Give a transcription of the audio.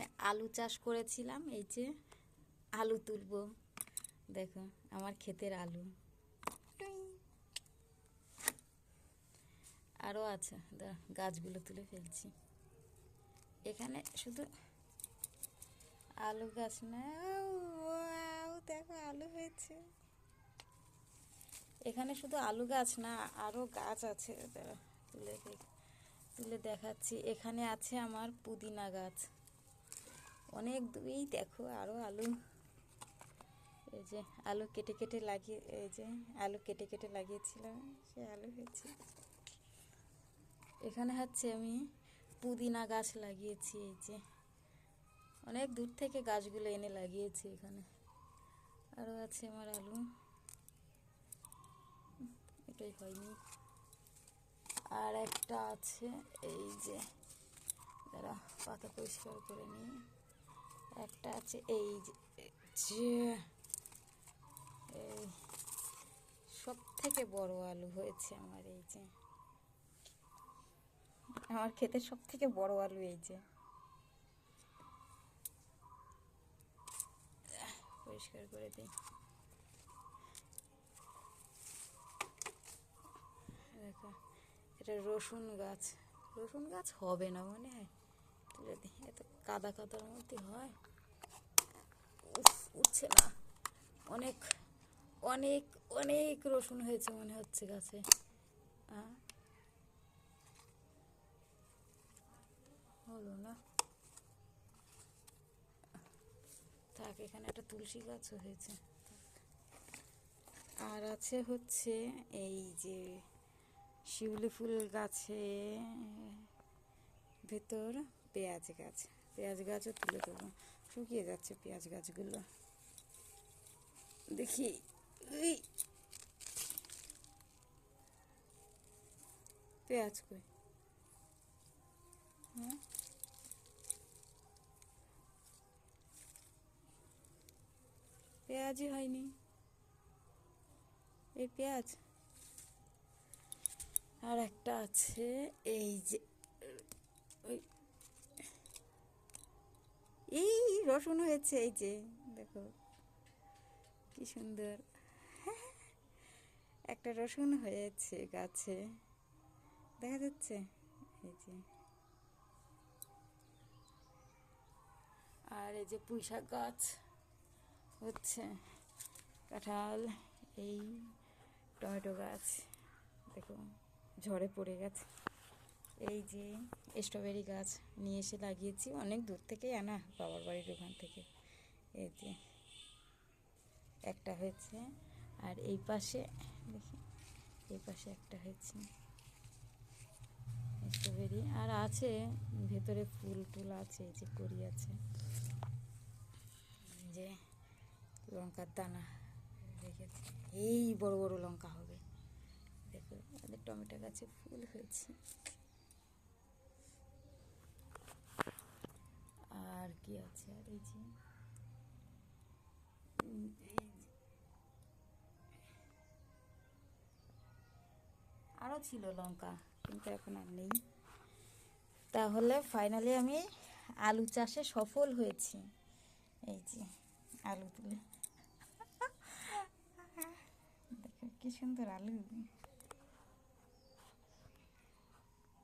আমি আলু চাষ করেছিলাম, এই যে আলু তুলবো। দেখো, আমার ক্ষেতের আলু। আরও আছে গাছগুলো তুলে ফেলছি। এখানে শুধু আলু গাছ না দেখো আলু হয়েছে। এখানে শুধু আলু গাছ না আরও গাছ আছে তুলে তুলে দেখাচ্ছি। এখানে আছে আমার পুদিনা গাছ। অনেক দূরেই দেখো আরও আলু। এই যে আলু কেটে কেটে লাগিয়ে, এই যে আলু কেটে কেটে লাগিয়েছিলাম সে আলু হয়েছে। এখানে হচ্ছে আমি পুদিনা গাছ লাগিয়েছি, এই যে। অনেক দূর থেকে গাছগুলো এনে লাগিয়েছি এখানে। আরও আছে আমার আলু। এটাই হয়নি। আর একটা আছে, এই যে, দাঁড়া, পাতা পরিষ্কার করে নিই। একটা আছে, এই যে এই সব থেকে বড় আলু হয়েছে আমার এই যে। আমার খেতে সব থেকে বড় আলু এই যে। পরিষ্কার করে দিই। দেখো, এটা রসুন গাছ। রসুন গাছ হবে না মনে হয়? দিই, এত কাদা কাদার মধ্যে হয়। উঠছে না। অনেক অনেক অনেক রসুন হয়েছে মনে হচ্ছে গাছে। হলো না। থাক, এখানে একটা তুলসী গাছও হয়েছে। আর আছে হচ্ছে এই যে শিউলি ফুল গাছে ভেতর পেঁয়াজ গাছ। পেঁয়াজ গাছও তুলে দেবো শুকিয়ে যাচ্ছে পেঁয়াজ গাছগুলো। দেখি। পেঁয়াজ কই? হ্যাঁ পেঁয়াজই হয়নি। এই পেঁয়াজ। আর একটা আছে, এই যে, ওই এই রসুন হয়েছে, এই যে, দেখো। কি সুন্দর। একটা রসুন হয়েছে গাছে। দেখা যাচ্ছে? এই যে। আর এই যে পুঁই শাক গাছ হচ্ছে। কাঁঠাল, এই টমেটো গাছ। দেখো, ঝড়ে পড়ে গেছে। এই যে স্ট্রবেরি গাছ নিয়ে এসে লাগিয়েছি। অনেক দূর থেকেই আনা বাবার বাড়ির ওখান থেকে। এই যে। হয়েছে। আর এই পাশে, দেখি, এই পাশে একটা হয়েছে। স্ট্রবেরি আর আছে, ভেতরে ফুল টুল আছে যে করি আছে। যে লঙ্কার দানা রেখেছি এই বড় বড় লঙ্কা হবে। দেখো, আমাদের টমেটো গাছে ফুল হয়েছে। আর কি আছে? আর এই যে ছিল লঙ্কা, কিন্তু এখন আর নেই। তাহলে ফাইনালি আমি আলু চাষে সফল হয়েছি। এই যে, আলু তুলে। কি সুন্দর আলু।